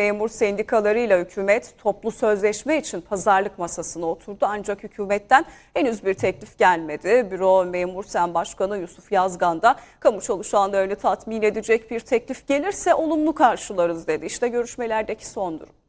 memur sendikalarıyla hükümet toplu sözleşme için pazarlık masasına oturdu. Ancak hükümetten henüz bir teklif gelmedi. Büro Memur Sen Başkanı Yusuf Yazgan da kamu çalışanlarını tatmin edecek bir teklif gelirse olumlu karşılarız dedi. İşte görüşmelerdeki son durum.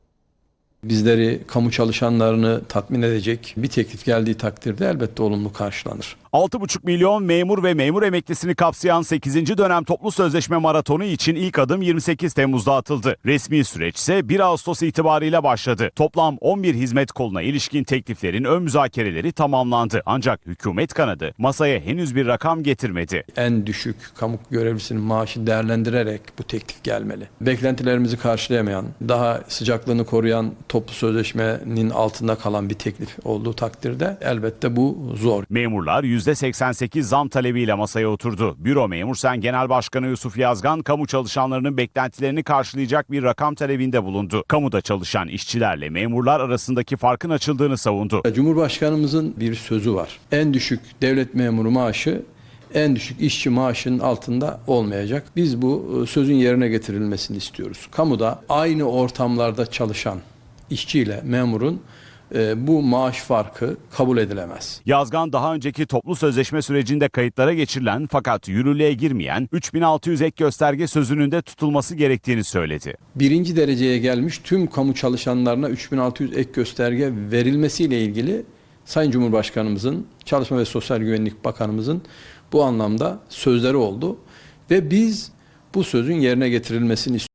Bizleri, kamu çalışanlarını tatmin edecek bir teklif geldiği takdirde elbette olumlu karşılanır. 6,5 milyon memur ve memur emeklisini kapsayan 8. dönem toplu sözleşme maratonu için ilk adım 28 Temmuz'da atıldı. Resmi süreç ise 1 Ağustos itibariyle başladı. Toplam 11 hizmet koluna ilişkin tekliflerin ön müzakereleri tamamlandı. Ancak hükümet kanadı masaya henüz bir rakam getirmedi. En düşük kamu görevlisinin maaşı değerlendirerek bu teklif gelmeli. Beklentilerimizi karşılayamayan, daha sıcaklığını koruyan toplu sözleşmenin altında kalan bir teklif olduğu takdirde elbette bu zor. Memurlar %88 zam talebiyle masaya oturdu. Büro Memur Sen Genel Başkanı Yusuf Yazgan, kamu çalışanlarının beklentilerini karşılayacak bir rakam talebinde bulundu. Kamuda çalışan işçilerle memurlar arasındaki farkın açıldığını savundu. Cumhurbaşkanımızın bir sözü var. En düşük devlet memuru maaşı en düşük işçi maaşının altında olmayacak. Biz bu e, sözün yerine getirilmesini istiyoruz. Kamuda aynı ortamlarda çalışan işçiyle memurun e, bu maaş farkı kabul edilemez. Yazgan daha önceki toplu sözleşme sürecinde kayıtlara geçirilen fakat yürürlüğe girmeyen 3600 ek gösterge sözünün de tutulması gerektiğini söyledi. Birinci dereceye gelmiş tüm kamu çalışanlarına 3600 ek gösterge verilmesiyle ilgili Sayın Cumhurbaşkanımızın, Çalışma ve Sosyal Güvenlik Bakanımızın bu anlamda sözleri oldu ve biz bu sözün yerine getirilmesini istiyoruz.